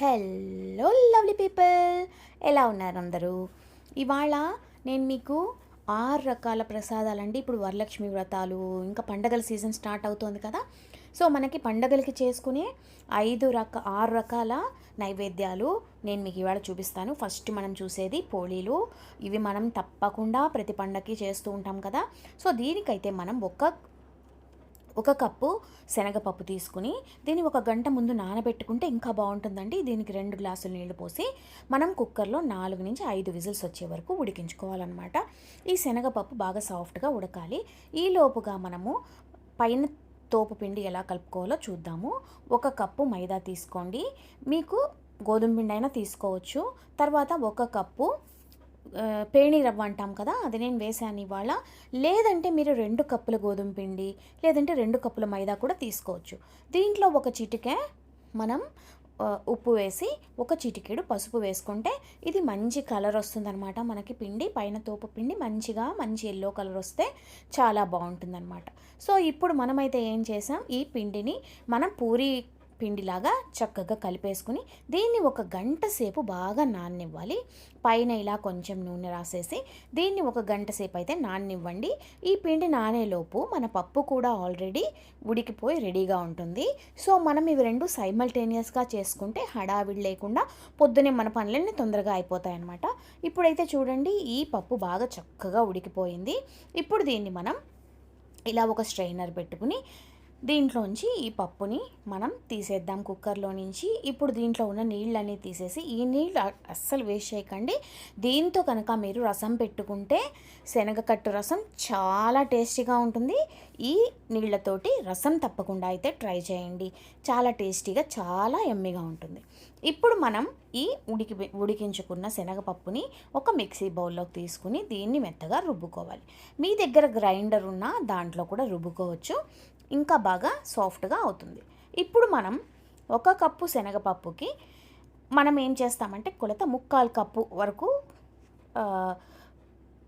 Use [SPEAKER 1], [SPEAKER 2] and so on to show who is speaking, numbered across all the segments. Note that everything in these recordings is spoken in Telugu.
[SPEAKER 1] హలో లవ్లీ పీపుల్ ఎలా ఉన్నారు అందరూ? ఇవాళ నేను మీకు ఆరు రకాల ప్రసాదాలండి. ఇప్పుడు వరలక్ష్మి వ్రతాలు ఇంకా పండగల సీజన్ స్టార్ట్ అవుతోంది కదా. సో మనకి పండగలకి చేసుకునే ఐదు రక ఆరు రకాల నైవేద్యాలు నేను మీకు ఇవాళ చూపిస్తాను. ఫస్ట్ మనం చూసేది పోళీలు. ఇవి మనం తప్పకుండా ప్రతి పండగకి చేస్తూ ఉంటాం కదా. సో దీనికైతే మనం ఒక ఒక కప్పు శనగపప్పు తీసుకుని దీన్ని ఒక గంట ముందు నానబెట్టుకుంటే ఇంకా బాగుంటుందండి. దీనికి రెండు గ్లాసులు నీళ్ళు పోసి మనం కుక్కర్లో నాలుగు నుంచి ఐదు విజిల్స్ వచ్చే వరకు ఉడికించుకోవాలన్నమాట. ఈ శనగపప్పు బాగా సాఫ్ట్గా ఉడకాలి. ఈ లోపుగా మనము పైన తోపు పిండి ఎలా కలుపుకోవాలో చూద్దాము. ఒక కప్పు మైదా తీసుకోండి. మీకు గోధుమ పిండి అయినా తీసుకోవచ్చు. తర్వాత ఒక కప్పు పేణి రవ్వ అంటాం కదా అది నేను వేసాను ఇవాళ. లేదంటే మీరు రెండు కప్పుల గోధుమ పిండి లేదంటే రెండు కప్పుల మైదా కూడా తీసుకోవచ్చు. దీంట్లో ఒక చిటికే మనం ఉప్పు వేసి ఒక చిటికెడు పసుపు వేసుకుంటే ఇది మంచి కలర్ వస్తుందన్నమాట మనకి పిండి. పైన తోపు పిండి మంచిగా మంచి ఎల్లో కలర్ వస్తే చాలా బాగుంటుందన్నమాట. సో ఇప్పుడు మనమైతే ఏం చేసాం? ఈ పిండిని మనం పూరి పిండిలాగా చక్కగా కలిపేసుకుని దీన్ని ఒక గంట సేపు బాగా నాననివ్వాలి. పైన ఇలా కొంచెం నూనె రాసేసి దీన్ని ఒక గంట సేపు అయితే నాననివ్వండి. ఈ పిండి నానేలోపు మన పప్పు కూడా ఆల్రెడీ ఉడికిపోయి రెడీగా ఉంటుంది. సో మనం ఇవి రెండు సైమల్టేనియస్గా చేసుకుంటే హడావిడి లేకుండా పొద్దునే మన పనులన్నీ తొందరగా అయిపోతాయి అన్నమాట ఇప్పుడైతే చూడండి ఈ పప్పు బాగా చక్కగా ఉడికిపోయింది. ఇప్పుడు దీన్ని మనం ఇలా ఒక స్ట్రైనర్ పెట్టుకుని దీంట్లోంచి ఈ పప్పుని మనం తీసేద్దాం కుక్కర్లో నుంచి. ఇప్పుడు దీంట్లో ఉన్న నీళ్ళన్నీ తీసేసి ఈ నీళ్ళు అస్సలు వేస్ట్ చేయకండి. దీంతో కనుక మీరు రసం పెట్టుకుంటే శనగకట్టు రసం చాలా టేస్టీగా ఉంటుంది. ఈ నీళ్ళతోటి రసం తప్పకుండా అయితే ట్రై చేయండి. చాలా టేస్టీగా చాలా ఎమ్మిగా ఉంటుంది. ఇప్పుడు మనం ఈ ఉడికి ఉడికించుకున్న శనగపప్పుని ఒక మిక్సీ బౌల్లోకి తీసుకుని దీన్ని మెత్తగా రుబ్బుకోవాలి. మీ దగ్గర గ్రైండర్ ఉన్నా దాంట్లో కూడా రుబ్బుకోవచ్చు. ఇంకా బాగా సాఫ్ట్గా అవుతుంది. ఇప్పుడు మనం ఒక కప్పు శనగపప్పుకి మనం ఏం చేస్తామంటే కొలత ముక్కాలు కప్పు వరకు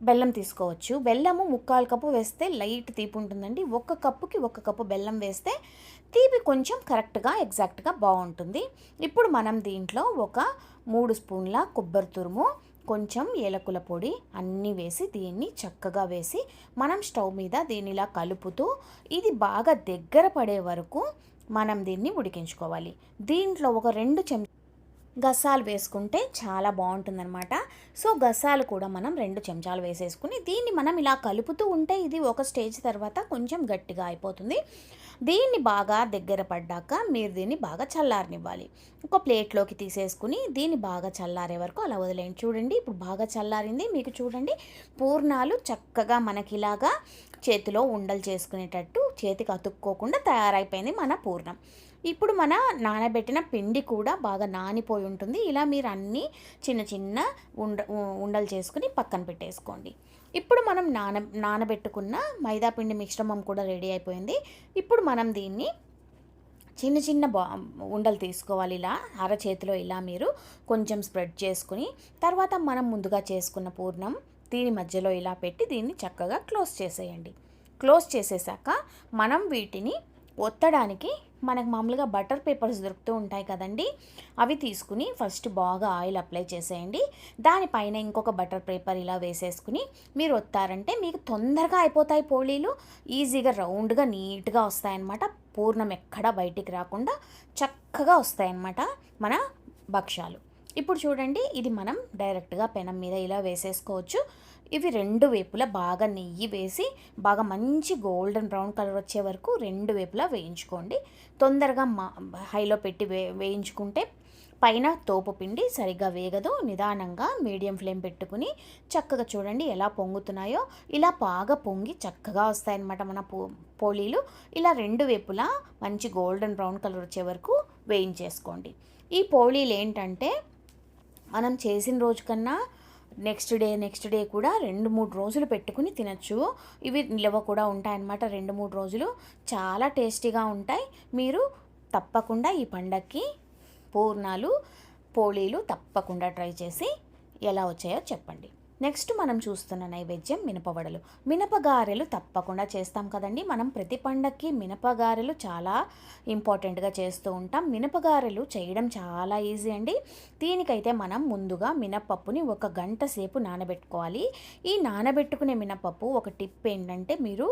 [SPEAKER 1] బెల్లం తీసుకోవచ్చు. బెల్లము ముక్కాలు కప్పు వేస్తే లైట్ తీపి ఉంటుందండి. ఒక్క కప్పుకి ఒక కప్పు బెల్లం వేస్తే తీపి కొంచెం కరెక్ట్గా ఎగ్జాక్ట్గా బాగుంటుంది. ఇప్పుడు మనం దీంట్లో ఒక మూడు స్పూన్ల కొబ్బరి తురుము కొంచెం ఏలకుల పొడి అన్నీ వేసి దీన్ని చక్కగా వేసి మనం స్టవ్ మీద దీన్ని ఇలా కలుపుతూ ఇది బాగా దగ్గర పడే వరకు మనం దీన్ని ఉడికించుకోవాలి. దీంట్లో ఒక రెండు చెం గసాలు వేసుకుంటే చాలా బాగుంటుందన్నమాట. సో గసాలు కూడా మనం రెండు చెంచాలు వేసేసుకుని దీన్ని మనం ఇలా కలుపుతూ ఉంటే ఇది ఒక స్టేజ్ తర్వాత కొంచెం గట్టిగా అయిపోతుంది. దీన్ని బాగా దగ్గర పడ్డాక మీరు దీన్ని బాగా చల్లారనివ్వాలి. ఒక ప్లేట్లోకి తీసేసుకుని దీన్ని బాగా చల్లారే వరకు అలా వదిలేయండి. చూడండి ఇప్పుడు బాగా చల్లారింది. మీకు చూడండి పూర్ణాలు చక్కగా మనకి ఇలాగా చేతిలో ఉండలు చేసుకునేటట్టు చేతికి అతుక్కోకుండా తయారైపోయింది మన పూర్ణం. ఇప్పుడు మన నానబెట్టిన పిండి కూడా బాగా నానిపోయి ఉంటుంది. ఇలా మీరు అన్నీ చిన్న చిన్న ఉండ ఉండలు చేసుకుని పక్కన పెట్టేసుకోండి. ఇప్పుడు మనం నాన నానబెట్టుకున్న మైదాపిండి మిశ్రమం కూడా రెడీ అయిపోయింది. ఇప్పుడు మనం దీన్ని చిన్న చిన్న బా ఉండలు తీసుకోవాలి ఇలా అరచేతిలో ఇలా మీరు కొంచెం స్ప్రెడ్ చేసుకుని తర్వాత మనం ముందుగా చేసుకున్న పూర్ణం దీని మధ్యలో ఇలా పెట్టి దీన్ని చక్కగా క్లోజ్ చేసేయండి. క్లోజ్ చేసేసాక మనం వీటిని ఒత్తడానికి మనకు మామూలుగా బటర్ పేపర్స్ దొరుకుతూ ఉంటాయి కదండి అవి తీసుకుని ఫస్ట్ బాగా ఆయిల్ అప్లై చేసేయండి. దానిపైన ఇంకొక బటర్ పేపర్ ఇలా వేసేసుకుని మీరు వత్తారంటే మీకు తొందరగా అయిపోతాయి పోళీలు. ఈజీగా రౌండ్గా నీట్గా వస్తాయన్నమాట. పూర్ణం ఎక్కడా బయటికి రాకుండా చక్కగా వస్తాయన్నమాట మన భక్ష్యాలు. ఇప్పుడు చూడండి ఇది మనం డైరెక్ట్గా పెనం మీద ఇలా వేసేసుకోవచ్చు. ఇవి రెండు వైపులా బాగా నెయ్యి వేసి బాగా మంచి గోల్డెన్ బ్రౌన్ కలర్ వచ్చే వరకు రెండు వైపులా వేయించుకోండి. తొందరగా మా హైలో పెట్టి వే వేయించుకుంటే పైన తోపు పిండి సరిగ్గా వేగదు. నిదానంగా మీడియం ఫ్లేమ్ పెట్టుకుని చక్కగా చూడండి ఎలా పొంగుతున్నాయో. ఇలా బాగా పొంగి చక్కగా వస్తాయన్నమాట మన పో పోళీలు ఇలా రెండు వైపులా మంచి గోల్డెన్ బ్రౌన్ కలర్ వచ్చే వరకు వేయించేసుకోండి. ఈ పోళీలు ఏంటంటే మనం చేసిన రోజు కన్నా నెక్స్ట్ డే నెక్స్ట్ డే కూడా రెండు మూడు రోజులు పెట్టుకుని తినచ్చు. ఇవి నిల్వ కూడా ఉంటాయన్నమాట రెండు మూడు రోజులు. చాలా టేస్టీగా ఉంటాయి. మీరు తప్పకుండా ఈ పండక్కి పూర్ణాలు పోళీలు తప్పకుండా ట్రై చేసి ఎలా వచ్చాయో చెప్పండి. నెక్స్ట్ మనం చూస్తున్న నైవేద్యం మినపవడలు. మినపగారెలు తప్పకుండా చేస్తాం కదండి. మనం ప్రతి పండక్కి మినపగారెలు చాలా ఇంపార్టెంట్గా చేస్తూ ఉంటాం. మినపగారెలు చేయడం చాలా ఈజీ అండి. దీనికైతే మనం ముందుగా మినపప్పుని ఒక గంట సేపు నానబెట్టుకోవాలి. ఈ నానబెట్టుకునే మినపప్పు ఒక టిప్ ఏంటంటే మీరు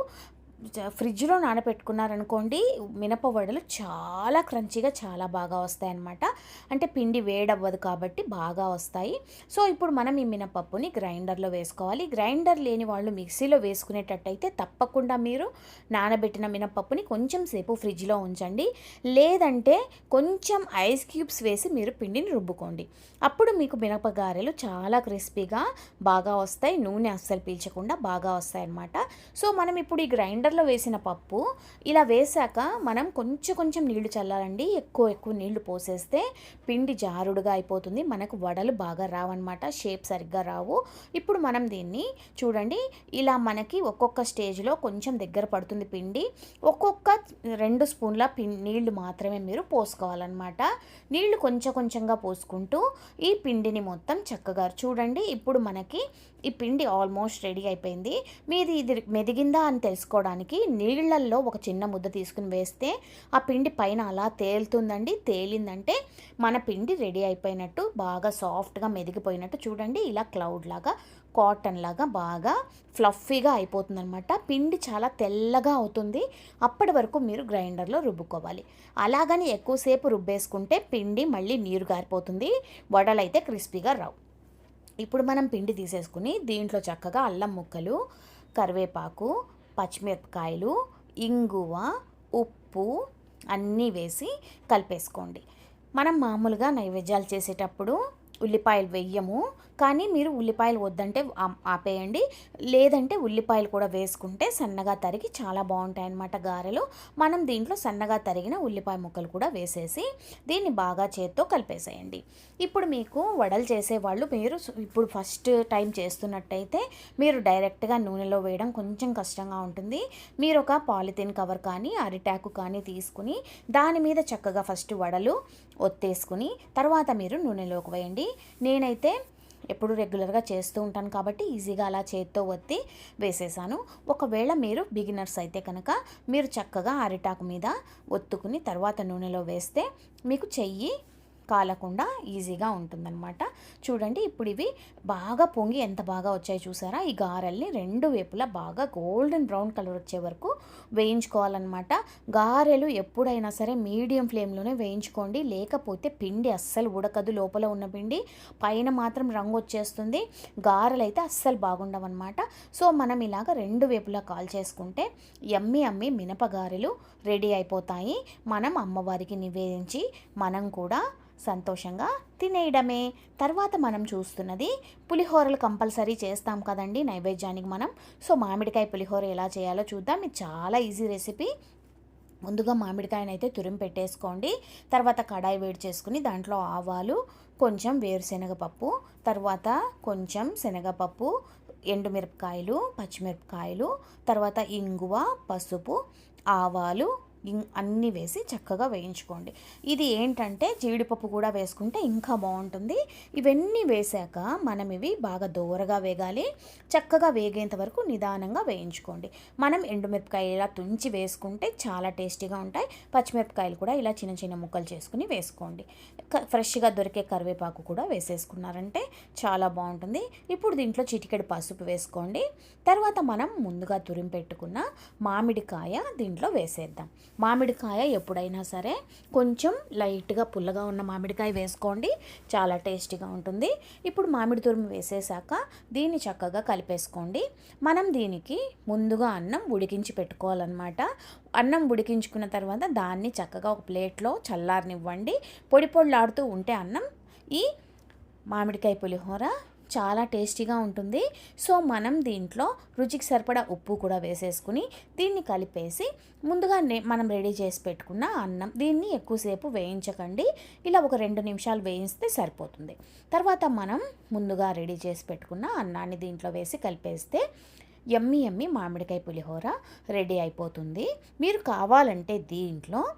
[SPEAKER 1] ఫ్రిడ్జ్లో నానబెట్టుకున్నారనుకోండి మినపవడలు చాలా క్రంచీగా చాలా బాగా వస్తాయి అన్నమాట అంటే పిండి వేడవ్వదు కాబట్టి బాగా వస్తాయి. సో ఇప్పుడు మనం ఈ మినపప్పుని గ్రైండర్లో వేసుకోవాలి. గ్రైండర్ లేని వాళ్ళు మిక్సీలో వేసుకునేటట్టయితే తప్పకుండా మీరు నానబెట్టిన మినపప్పుని కొంచెం సేపు ఫ్రిడ్జ్లో ఉంచండి. లేదంటే కొంచెం ఐస్ క్యూబ్స్ వేసి మీరు పిండిని రుబ్బుకోండి. అప్పుడు మీకు మినపగారెలు చాలా క్రిస్పీగా బాగా వస్తాయి. నూనె అస్సలు పీల్చకుండా బాగా వస్తాయి అన్నమాట సో మనం ఇప్పుడు ఈ గ్రైండర్లో వేసిన పప్పు ఇలా వేసాక మనం కొంచెం కొంచెం నీళ్ళు చల్లాలండి. ఎక్కువ ఎక్కువ నీళ్ళు పోసేస్తే పిండి జారుడుగా అయిపోతుంది. మనకు వడలు బాగా రావన్నమాట. షేప్ సరిగ్గా రావు. ఇప్పుడు మనం దీన్ని చూడండి. ఇలా మనకి ఒక్కొక్క స్టేజ్లో కొంచెం దగ్గర పడుతుంది పిండి. ఒక్కొక్క రెండు స్పూన్ల పిండి నీళ్ళు మాత్రమే మీరు పోసుకోవాలన్నమాట. నీళ్ళు కొంచెం కొంచెంగా పోసుకుంటూ ఈ పిండిని మొత్తం చక్కగా చూడండి. ఇప్పుడు మనకి ఈ పిండి ఆల్మోస్ట్ రెడీ అయిపోయింది. మీది ఇది మెదిగిందా అని తెలుసుకోవడానికి నీళ్ళల్లో ఒక చిన్న ముద్ద తీసుకుని వేస్తే ఆ పిండి పైన అలా తేలుతుందండి. తేలిందంటే మన పిండి రెడీ అయిపోయినట్టు బాగా సాఫ్ట్గా మెదిగిపోయినట్టు చూడండి. ఇలా క్లౌడ్ లాగా కాటన్ లాగా బాగా ఫ్లఫీగా అయిపోతుంది అనమాట పిండి చాలా తెల్లగా అవుతుంది. అప్పటి వరకు మీరు గ్రైండర్లో రుబ్బుకోవాలి. అలాగని ఎక్కువసేపు రుబ్బేసుకుంటే పిండి మళ్ళీ నీరు గారిపోతుంది. వడలైతే క్రిస్పీగా రావు. ఇప్పుడు మనం పిండి తీసేసుకుని దీంట్లో చక్కగా అల్లం ముక్కలు కరివేపాకు పచ్చిమిరపకాయలు ఇంగువ ఉప్పు అన్నీ వేసి కలిపేసుకోండి. మనం మామూలుగా నైవేద్యాలు చేసేటప్పుడు ఉల్లిపాయలు వెయ్యము. కానీ మీరు ఉల్లిపాయలు వద్దంటే ఆపేయండి. లేదంటే ఉల్లిపాయలు కూడా వేసుకుంటే సన్నగా తరిగి చాలా బాగుంటాయి అన్నమాట గారెలు. మనం దీంట్లో సన్నగా తరిగిన ఉల్లిపాయ ముక్కలు కూడా వేసేసి దీన్ని బాగా చేత్తో కలిపేసేయండి. ఇప్పుడు మీకు వడలు చేసేవాళ్ళు మీరు ఇప్పుడు ఫస్ట్ టైం చేస్తున్నట్టయితే మీరు డైరెక్ట్గా నూనెలో వేయడం కొంచెం కష్టంగా ఉంటుంది. మీరు ఒక పాలిథిన్ కవర్ కానీ అరిటాకు కానీ తీసుకుని దాని మీద చక్కగా ఫస్ట్ వడలు ఒత్తేసుకుని తర్వాత మీరు నూనెలోకి వేయండి. నేనైతే ఎప్పుడు రెగ్యులర్గా చేస్తూ ఉంటాను కాబట్టి ఈజీగా అలా చేత్తో ఒత్తి వేసేసాను. ఒకవేళ మీరు బిగినర్స్ అయితే కనుక మీరు చక్కగా అరిటాకు మీద ఒత్తుకుని తర్వాత నూనెలో వేస్తే మీకు చెయ్యి కాలకుండా ఈజీగా ఉంటుందన్నమాట. చూడండి ఇప్పుడు ఇవి బాగా పొంగి ఎంత బాగా వచ్చాయి చూసారా? ఈ గారెల్ని రెండు వైపులా బాగా గోల్డెన్ బ్రౌన్ కలర్ వచ్చే వరకు వేయించుకోవాలన్నమాట. గారెలు ఎప్పుడైనా సరే మీడియం ఫ్లేమ్లోనే వేయించుకోండి. లేకపోతే పిండి అస్సలు ఉడకదు లోపల ఉన్న పిండి. పైన మాత్రం రంగు వచ్చేస్తుంది. గారెలు అయితే అస్సలు బాగుండవన్నమాట. సో మనం ఇలాగ రెండు వైపులా కాల్ చేసుకుంటే ఎమ్మి అమ్మి మినపగారెలు రెడీ అయిపోతాయి. మనం అమ్మవారికి నివేదించి మనం కూడా సంతోషంగా తినేయడమే. తర్వాత మనం చూస్తున్నది పులిహోరలు కంపల్సరీ చేస్తాం కదండి నైవేద్యానికి మనం. సో మామిడికాయ పులిహోర ఎలా చేయాలో చూద్దాం. ఇది చాలా ఈజీ రెసిపీ. ముందుగా మామిడికాయనైతే అయితే తురిమి పెట్టేసుకోండి. తర్వాత కడాయి వేడి చేసుకుని దాంట్లో ఆవాలు కొంచెం వేరుశనగపప్పు తర్వాత కొంచెం శనగపప్పు ఎండుమిరపకాయలు పచ్చిమిరపకాయలు తర్వాత ఇంగువ పసుపు ఆవాలు అన్నీ వేసి చక్కగా వేయించుకోండి. ఇది ఏంటంటే జీడిపప్పు కూడా వేసుకుంటే ఇంకా బాగుంటుంది. ఇవన్నీ వేసాక మనం ఇవి బాగా దోరగా వేగాలి. చక్కగా వేగేంత వరకు నిదానంగా వేయించుకోండి. మనం ఎండుమిరపకాయ ఇలా తుంచి వేసుకుంటే చాలా టేస్టీగా ఉంటాయి. పచ్చిమిరపకాయలు కూడా ఇలా చిన్న చిన్న ముక్కలు చేసుకుని వేసుకోండి. క- ఫ్రెష్గా దొరికే కరివేపాకు కూడా వేసేసుకున్నారంటే చాలా బాగుంటుంది. ఇప్పుడు దీంట్లో చిటికెడు పసుపు వేసుకోండి. తర్వాత మనం ముందుగా తురిమి పెట్టుకున్న మామిడికాయ దీంట్లో వేసేద్దాం. మామిడికాయ ఎప్పుడైనా సరే కొంచెం లైట్గా పుల్లగా ఉన్న మామిడికాయ వేసుకోండి. చాలా టేస్టీగా ఉంటుంది. ఇప్పుడు మామిడి తురుము వేసేసాక దీన్ని చక్కగా కలిపేసుకోండి. మనం దీనికి ముందుగా అన్నం ఉడికించి పెట్టుకోవాలన్నమాట. అన్నం ఉడికించుకున్న తర్వాత దాన్ని చక్కగా ఒక ప్లేట్లో చల్లారనివ్వండి. పొడి పొడిలాడుతూ ఉంటే అన్నం ఈ మామిడికాయ పులిహోర చాలా టేస్టీగా ఉంటుంది. సో మనం దీంట్లో రుచికి సరిపడా ఉప్పు కూడా వేసేసుకుని దీన్ని కలిపేసి ముందుగా నే- మనం రెడీ చేసి పెట్టుకున్న అన్నం దీన్ని ఎక్కువసేపు వేయించకండి. ఇలా ఒక రెండు నిమిషాలు వేయిస్తే సరిపోతుంది. తర్వాత మనం ముందుగా రెడీ చేసి పెట్టుకున్న అన్నాన్ని దీంట్లో వేసి కలిపేస్తే ఎమ్మి ఎమ్మి మామిడికాయ పులిహోర రెడీ అయిపోతుంది. మీరు కావాలంటే దీంట్లో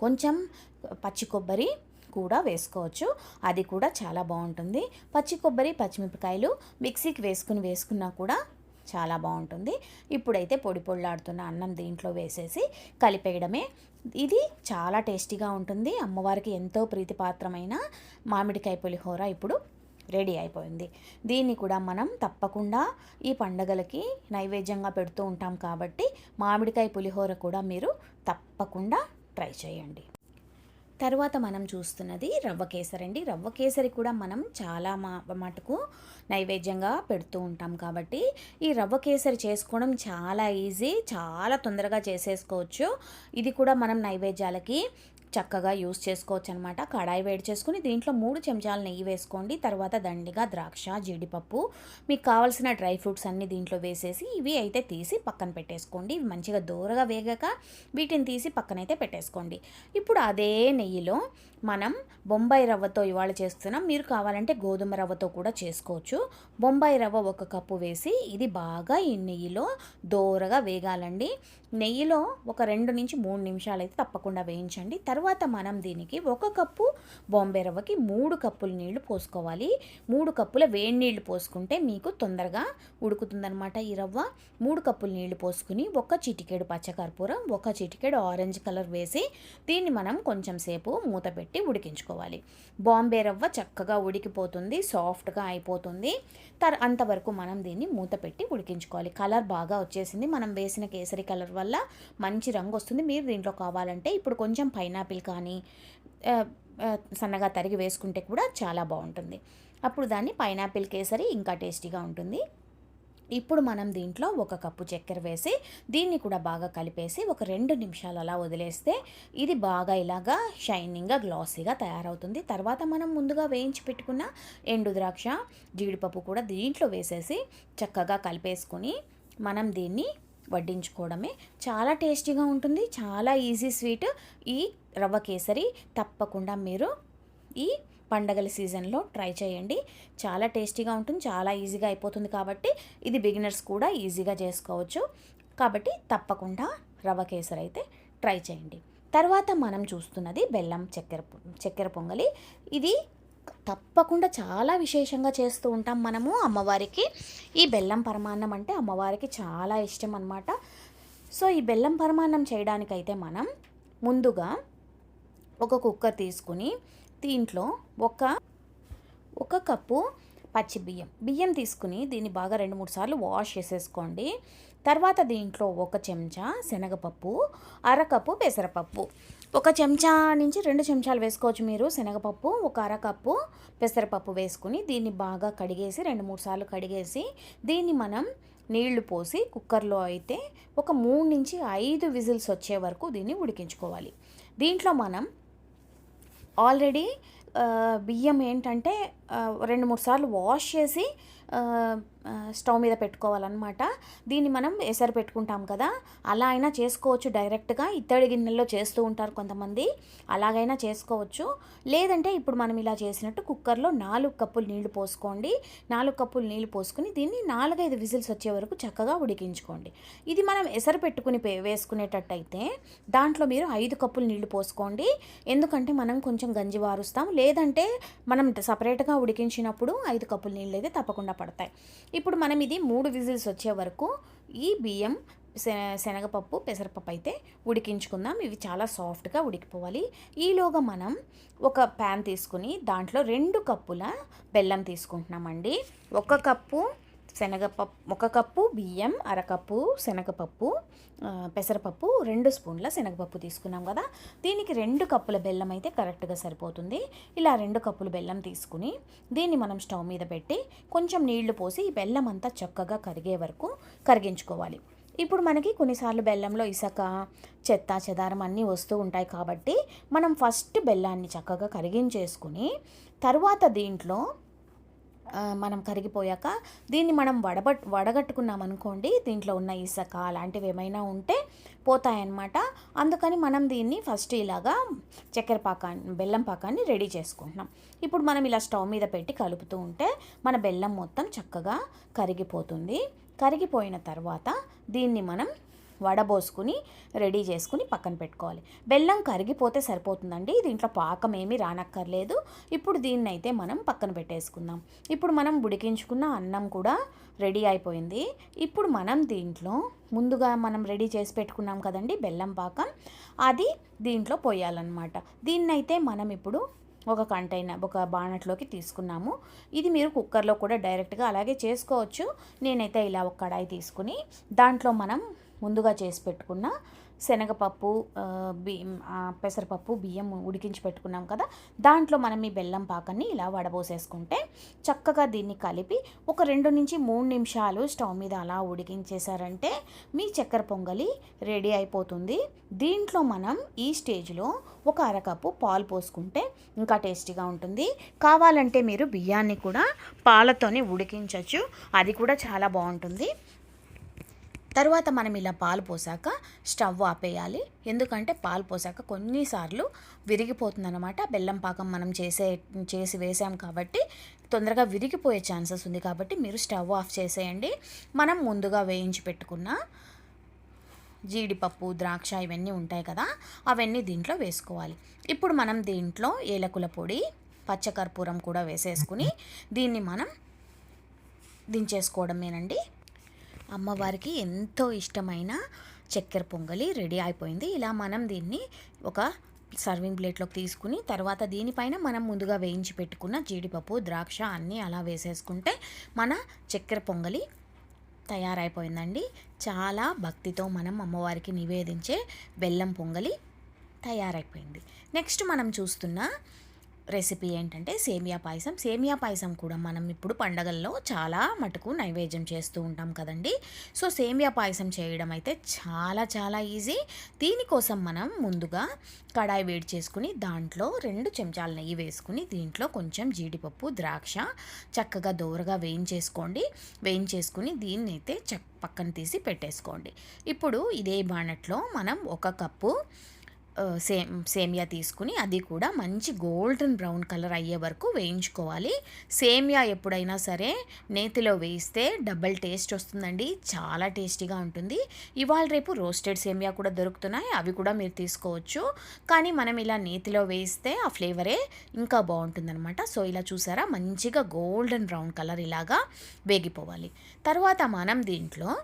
[SPEAKER 1] కొంచెం పచ్చి కొబ్బరి కూడా వేసుకోవచ్చు. అది కూడా చాలా బాగుంటుంది. పచ్చి కొబ్బరి పచ్చిమిరపకాయలు మిక్సీకి వేసుకుని వేసుకున్నా కూడా చాలా బాగుంటుంది. ఇప్పుడైతే పొడి పొళ్ళాడుతున్న అన్నం దీంట్లో వేసేసి కలిపేయడమే. ఇది చాలా టేస్టీగా ఉంటుంది. అమ్మవారికి ఎంతో ప్రీతిపాత్రమైన మామిడికాయ పులిహోర ఇప్పుడు రెడీ అయిపోయింది. దీన్ని కూడా మనం తప్పకుండా ఈ పండగలకి నైవేద్యంగా పెడుతూ ఉంటాం కాబట్టి మామిడికాయ పులిహోర కూడా మీరు తప్పకుండా ట్రై చేయండి. తర్వాత మనం చూస్తున్నది రవ్వ కేసరి అండి రవ్వ కేసరి కూడా మనం చాలా మా మటుకు నైవేద్యంగా పెడుతూ ఉంటాం కాబట్టి ఈ రవ్వ కేసరి చేసుకోవడం చాలా ఈజీ చాలా తొందరగా చేసేసుకోవచ్చు. ఇది కూడా మనం నైవేద్యాలకి చక్కగా యూస్ చేసుకోవచ్చు అనమాట కడాయి వేడి చేసుకుని దీంట్లో మూడు చెంచాలు నెయ్యి వేసుకోండి. తర్వాత దండిగా ద్రాక్ష జీడిపప్పు మీకు కావాల్సిన డ్రై ఫ్రూట్స్ అన్నీ దీంట్లో వేసేసి ఇవి అయితే తీసి పక్కన పెట్టేసుకోండి. ఇవి మంచిగా దూరగా వేగాక వీటిని తీసి పక్కనైతే పెట్టేసుకోండి. ఇప్పుడు అదే నెయ్యిలో మనం బొంబాయి రవ్వతో ఇవాళ చేస్తున్నాం. మీరు కావాలంటే గోధుమ రవ్వతో కూడా చేసుకోవచ్చు. బొంబాయి రవ్వ ఒక కప్పు వేసి ఇది బాగా ఈ నెయ్యిలో దోరగా వేగాలండి. నెయ్యిలో ఒక రెండు నుంచి మూడు నిమిషాలు అయితే తప్పకుండా వేయించండి. తర్వాత తర్వాత మనం దీనికి ఒక కప్పు బాంబే రవ్వకి మూడు కప్పులు నీళ్ళు పోసుకోవాలి. మూడు కప్పుల వేడి నీళ్ళు పోసుకుంటే మీకు తొందరగా ఉడుకుతుందనమాట ఈ రవ్వ. మూడు కప్పులు నీళ్ళు పోసుకుని ఒక చిటికెడు పచ్చకర్పూరం ఒక చిటికెడు ఆరెంజ్ కలర్ వేసి దీన్ని మనం కొంచెం సేపు మూత పెట్టి ఉడికించుకోవాలి. బాంబే రవ్వ చక్కగా ఉడికిపోతుంది సాఫ్ట్గా అయిపోతుంది. తర్ అంతవరకు మనం దీన్ని మూత పెట్టి ఉడికించుకోవాలి. కలర్ బాగా వచ్చేసింది. మనం వేసిన కేసరి కలర్ వల్ల మంచి రంగు వస్తుంది. మీరు దీంట్లో కావాలంటే ఇప్పుడు కొంచెం పైనాపిల్ కానీ సన్నగా తరిగి వేసుకుంటే కూడా చాలా బాగుంటుంది. అప్పుడు దాన్ని పైనాపిల్ కేసరి ఇంకా టేస్టీగా ఉంటుంది. ఇప్పుడు మనం దీంట్లో ఒక కప్పు చక్కెర వేసి దీన్ని కూడా బాగా కలిపేసి ఒక రెండు నిమిషాలు అలా వదిలేస్తే ఇది బాగా ఇలాగా షైనింగ్గా గ్లాసీగా తయారవుతుంది. తర్వాత మనం ముందుగా వేయించి పెట్టుకున్న ఎండు ద్రాక్ష జీడిపప్పు కూడా దీంట్లో వేసేసి చక్కగా కలిపేసుకొని మనం దీన్ని వడ్డించుకోవడమే. చాలా టేస్టీగా ఉంటుంది చాలా ఈజీ స్వీట్. ఈ రవ్వ కేసరి తప్పకుండా మీరు ఈ పండగల సీజన్లో ట్రై చేయండి. చాలా టేస్టీగా ఉంటుంది చాలా ఈజీగా అయిపోతుంది కాబట్టి ఇది బిగినర్స్ కూడా ఈజీగా చేసుకోవచ్చు. కాబట్టి తప్పకుండా రవ్వ కేసరి అయితే ట్రై చేయండి. తర్వాత మనం చూస్తున్నది బెల్లం చక్కెర చక్కెర పొంగలి. ఇది తప్పకుండా చాలా విశేషంగా చేస్తూ ఉంటాం మనము అమ్మవారికి. ఈ బెల్లం పరమాన్నం అంటే అమ్మవారికి చాలా ఇష్టం అన్నమాట. సో ఈ బెల్లం పరమాన్నం చేయడానికైతే మనం ముందుగా ఒక కుక్కర్ తీసుకుని దీంట్లో ఒక ఒక కప్పు పచ్చి బియ్యం. బియ్యం తీసుకుని దీన్ని బాగా రెండు మూడు సార్లు వాష్ చేసేసుకోండి. తర్వాత దీంట్లో ఒక చెంచా శనగపప్పు అరకప్పు పెసరపప్పు. ఒక చెంచా నుంచి రెండు చెంచాలు వేసుకోవచ్చు మీరు శనగపప్పు. ఒక అరకప్పు పెసరపప్పు వేసుకుని దీన్ని బాగా కడిగేసి రెండు మూడు సార్లు కడిగేసి దీన్ని మనం నీళ్ళు పోసి కుక్కర్లో అయితే ఒక మూడు నుంచి ఐదు విజిల్స్ వచ్చే వరకు దీన్ని ఉడికించుకోవాలి. దీంట్లో మనం ఆల్రెడీ బియ్యం ఏంటంటే రెండు మూడు సార్లు వాష్ చేసి స్టవ్ మీద పెట్టుకోవాలన్నమాట. దీన్ని మనం ఎసరు పెట్టుకుంటాం కదా అలా అయినా చేసుకోవచ్చు డైరెక్ట్గా. ఇత్తడి గిన్నెల్లో చేస్తూ ఉంటారు కొంతమంది అలాగైనా చేసుకోవచ్చు. లేదంటే ఇప్పుడు మనం ఇలా చేసినట్టు కుక్కర్లో నాలుగు కప్పులు నీళ్ళు పోసుకోండి. నాలుగు కప్పులు నీళ్ళు పోసుకుని దీన్ని నాలుగైదు విజిల్స్ వచ్చే వరకు చక్కగా ఉడికించుకోండి. ఇది మనం ఎసరు పెట్టుకుని పే వేసుకునేటట్టయితే దాంట్లో మీరు ఐదు కప్పులు నీళ్ళు పోసుకోండి. ఎందుకంటే మనం కొంచెం గంజి వారుస్తాం. లేదంటే మనం సపరేట్గా ఉడికించినప్పుడు ఐదు కప్పులు నీళ్ళు అయితే తప్పకుండా పడతాయి. ఇప్పుడు మనం ఇది మూడు విజిల్స్ వచ్చే వరకు ఈ బియ్యం శనగపప్పు పెసరపప్పు అయితే ఉడికించుకుందాం. ఇవి చాలా సాఫ్ట్గా ఉడికిపోవాలి. ఈలోగా మనం ఒక ప్యాన్ తీసుకుని దాంట్లో రెండు కప్పుల బెల్లం తీసుకుంటున్నామండి. ఒక కప్పు శనగపప్పు ఒక కప్పు బియ్యం అరకప్పు శనగపప్పు పెసరపప్పు రెండు స్పూన్ల శనగపప్పు తీసుకున్నాం కదా. దీనికి రెండు కప్పుల బెల్లం అయితే కరెక్ట్గా సరిపోతుంది. ఇలా రెండు కప్పుల బెల్లం తీసుకుని దీన్ని మనం స్టవ్ మీద పెట్టి కొంచెం నీళ్ళు పోసి ఈ బెల్లం అంతా చక్కగా కరిగే వరకు కరిగించుకోవాలి. ఇప్పుడు మనకి కొన్నిసార్లు బెల్లంలో ఇసక చెత్త చెదారం అన్నీ వస్తూ ఉంటాయి కాబట్టి మనం ఫస్ట్ బెల్లాన్ని చక్కగా కరిగించేసుకుని తర్వాత దీంట్లో మనం కరిగిపోయాక దీన్ని మనం వడబట్ వడగట్టుకున్నాం అనుకోండి దీంట్లో ఉన్న ఇసక అలాంటివి ఏమైనా ఉంటే పోతాయన్నమాట. అందుకని మనం దీన్ని ఫస్ట్ ఇలాగా చక్కెర పాకాన్ని బెల్లం పాకాన్ని రెడీ చేసుకుంటున్నాం. ఇప్పుడు మనం ఇలా స్టవ్ మీద పెట్టి కలుపుతూ ఉంటే మన బెల్లం మొత్తం చక్కగా కరిగిపోతుంది. కరిగిపోయిన తర్వాత దీన్ని మనం వడబోసుకుని రెడీ చేసుకుని పక్కన పెట్టుకోవాలి. బెల్లం కరిగిపోతే సరిపోతుందండి. దీంట్లో పాకం ఏమీ రానక్కర్లేదు. ఇప్పుడు దీన్ని అయితే మనం పక్కన పెట్టేసుకుందాం. ఇప్పుడు మనం ఉడికించుకున్న అన్నం కూడా రెడీ అయిపోయింది. ఇప్పుడు మనం దీంట్లో ముందుగా మనం రెడీ చేసి పెట్టుకున్నాం కదండి బెల్లం పాకం అది దీంట్లో పోయాలన్నమాట. దీన్నైతే మనం ఇప్పుడు ఒక కంటైనర్ ఒక బాణట్లోకి తీసుకున్నాము. ఇది మీరు కుక్కర్లో కూడా డైరెక్ట్గా అలాగే చేసుకోవచ్చు. నేనైతే ఇలా ఒక కడాయి తీసుకుని దాంట్లో మనం ముందుగా చేసి పెట్టుకున్న శనగపప్పు బియ్యం పెసరపప్పు బియ్యం ఉడికించి పెట్టుకున్నాం కదా. దాంట్లో మనం ఈ బెల్లం పాకాన్ని ఇలా వడబోసేసుకుంటే చక్కగా దీన్ని కలిపి ఒక రెండు నుంచి మూడు నిమిషాలు స్టవ్ మీద అలా ఉడికించేశారంటే మీ చక్కెర పొంగలి రెడీ అయిపోతుంది. దీంట్లో మనం ఈ స్టేజ్లో ఒక అరకప్పు పాలు పోసుకుంటే ఇంకా టేస్టీగా ఉంటుంది. కావాలంటే మీరు బియ్యాన్ని కూడా పాలతోనే ఉడికించవచ్చు అది కూడా చాలా బాగుంటుంది. తర్వాత మనం ఇలా పాలు పోసాక స్టవ్ ఆపేయాలి. ఎందుకంటే పాలు పోసాక కొన్నిసార్లు విరిగిపోతుందన్నమాట. బెల్లం పాకం మనం చేసే చేసి వేసాం కాబట్టి తొందరగా విరిగిపోయే ఛాన్సెస్ ఉంది కాబట్టి మీరు స్టవ్ ఆఫ్ చేసేయండి. మనం ముందుగా వేయించి పెట్టుకున్న జీడిపప్పు ద్రాక్ష ఇవన్నీ ఉంటాయి కదా అవన్నీ దీంట్లో వేసుకోవాలి. ఇప్పుడు మనం దీంట్లో ఏలకుల పొడి పచ్చకర్పూరం కూడా వేసేసుకుని దీన్ని మనం దించేసుకోవడమేనండి. అమ్మవారికి ఎంతో ఇష్టమైన చక్కెర పొంగలి రెడీ అయిపోయింది. ఇలా మనం దీన్ని ఒక సర్వింగ్ ప్లేట్లోకి తీసుకుని తర్వాత దీనిపైన మనం ముందుగా వేయించి పెట్టుకున్న జీడిపప్పు ద్రాక్ష అన్నీ అలా వేసేసుకుంటే మన చక్కెర పొంగలి తయారైపోయిందండి. చాలా భక్తితో మనం అమ్మవారికి నివేదించే బెల్లం పొంగలి తయారైపోయింది. నెక్స్ట్ మనం చూస్తున్న రెసిపీ ఏంటంటే సేమియా పాయసం. సేమియా పాయసం కూడా మనం ఇప్పుడు పండగల్లో చాలా మటుకు నైవేద్యం చేస్తూ ఉంటాం కదండి. సో సేమియా పాయసం చేయడం అయితే చాలా చాలా ఈజీ. దీనికోసం మనం ముందుగా కడాయి వేడి చేసుకుని దాంట్లో రెండు చెంచాల నెయ్యి వేసుకుని దీంట్లో కొంచెం జీడిపప్పు ద్రాక్ష చక్కగా దోరగా వేయించేసుకోండి. వేయించేసుకుని దీన్ని అయితే చక్క పక్కన తీసి పెట్టేసుకోండి. ఇప్పుడు ఇదే బాణట్లో మనం ఒక కప్పు సేమ్ సేమియా తీసుకుని అది కూడా మంచి గోల్డెన్ బ్రౌన్ కలర్ అయ్యే వరకు వేయించుకోవాలి. సేమియా ఎప్పుడైనా సరే నేతిలో వేయిస్తే డబల్ టేస్ట్ వస్తుందండి. చాలా టేస్టీగా ఉంటుంది. ఇవాళ రేపు రోస్టెడ్ సేమియా కూడా దొరుకుతున్నాయి. అవి కూడా మీరు తీసుకోవచ్చు. కానీ మనం ఇలా నేతిలో వేయిస్తే ఆ ఫ్లేవరే ఇంకా బాగుంటుందన్నమాట. సో ఇలా చూసారా? మంచిగా గోల్డెన్ బ్రౌన్ కలర్ ఇలాగా వేగిపోవాలి. తర్వాత మనం దీంట్లో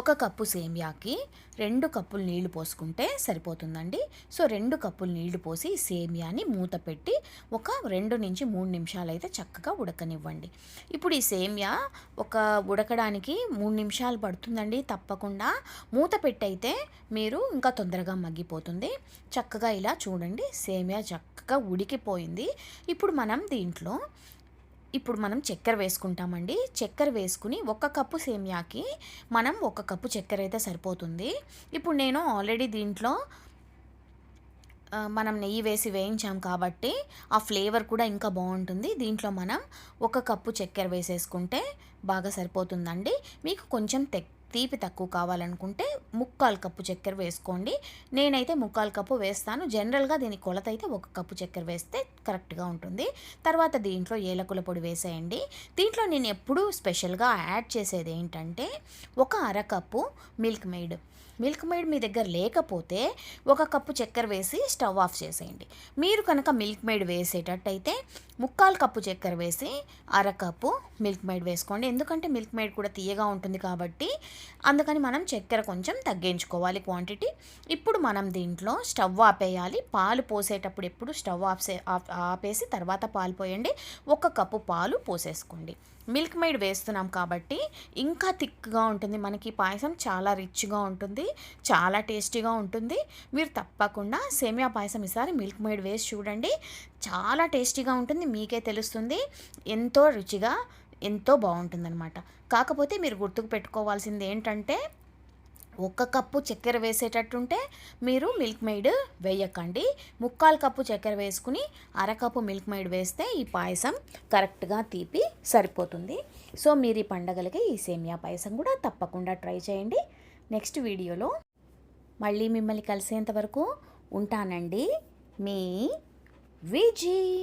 [SPEAKER 1] ఒక కప్పు సేమియాకి రెండు కప్పులు నీళ్ళు పోసుకుంటే సరిపోతుందండి. సో రెండు కప్పులు నీళ్ళు పోసి సేమియాని మూత పెట్టి ఒక రెండు నుంచి మూడు నిమిషాలు అయితే చక్కగా ఉడకనివ్వండి. ఇప్పుడు ఈ సేమియా ఒక ఉడకడానికి మూడు నిమిషాలు పడుతుందండి. తప్పకుండా మూత పెట్టయితే మీరు ఇంకా తొందరగా మగ్గిపోతుంది. చక్కగా ఇలా చూడండి సేమియా చక్కగా ఉడికిపోయింది. ఇప్పుడు మనం దీంట్లో ఇప్పుడు మనం చక్కెర వేసుకుంటామండి. చక్కెర వేసుకుని ఒక కప్పు సేమియాకి మనం ఒక కప్పు చక్కెర అయితే సరిపోతుంది. ఇప్పుడు నేను ఆల్రెడీ దీంట్లో మనం నెయ్యి వేసి వేయించాం కాబట్టి ఆ ఫ్లేవర్ కూడా ఇంకా బాగుంటుంది. దీంట్లో మనం ఒక కప్పు చక్కెర వేసేసుకుంటే బాగా సరిపోతుందండి. మీకు కొంచెం తెక్ తీపి తక్కువ కావాలనుకుంటే ముక్కాలు కప్పు చక్కెర వేసుకోండి. నేనైతే ముక్కాలు కప్పు వేస్తాను. జనరల్గా దీని కొలత అయితే ఒక కప్పు చక్కెర వేస్తే కరెక్ట్గా ఉంటుంది. తర్వాత దీంట్లో ఏలకుల పొడి వేసేయండి. దీంట్లో నేను ఎప్పుడూ స్పెషల్గా యాడ్ చేసేది ఏంటంటే ఒక అరకప్పు మిల్క్ మేడ్. మిల్క్ మేడ్ మీ దగ్గర లేకపోతే ఒక కప్పు చక్కెర వేసి స్టవ్ ఆఫ్ చేసేయండి. మీరు కనుక మిల్క్ మేడ్ వేసేటట్టయితే ముక్కాలు కప్పు చక్కెర వేసి అర కప్పు మిల్క్ మేడ్ వేసుకోండి. ఎందుకంటే మిల్క్ మేడ్ కూడా తీయగా ఉంటుంది కాబట్టి అందుకని మనం చక్కెర కొంచెం తగ్గించుకోవాలి క్వాంటిటీ. ఇప్పుడు మనం దీంట్లో స్టవ్ ఆపేయాలి. పాలు పోసేటప్పుడు ఎప్పుడు స్టవ్ ఆఫ్ ఆపేసి తర్వాత పాలు పోయండి. ఒక కప్పు పాలు పోసేసుకోండి. మిల్క్ మేడ్ వేస్తున్నాం కాబట్టి ఇంకా థిక్గా ఉంటుంది. మనకి పాయసం చాలా రిచ్గా ఉంటుంది. చాలా టేస్టీగా ఉంటుంది. మీరు తప్పకుండా సేమియా పాయసం ఈసారి మిల్క్ మేడ్ వేసి చూడండి. చాలా టేస్టీగా ఉంటుంది. మీకే తెలుస్తుంది. ఎంతో రుచిగా ఎంతో బాగుంటుందన్నమాట. కాకపోతే మీరు గుర్తుకు పెట్టుకోవాల్సింది ఏంటంటే ఒక కప్పు చక్కెర వేసేటట్టుంటే మీరు మిల్క్ మెయిడ్ వేయకండి. ముక్కాలు కప్పు చక్కెర వేసుకుని అరకప్పు మిల్క్ మెయిడ్ వేస్తే ఈ పాయసం కరెక్ట్గా తీపి సరిపోతుంది. సో మీరు ఈ పండగలకి ఈ సేమియా పాయసం కూడా తప్పకుండా ట్రై చేయండి. నెక్స్ట్ వీడియోలో మళ్ళీ మిమ్మల్ని కలిసేంత వరకు ఉంటానండి మీ విజీ.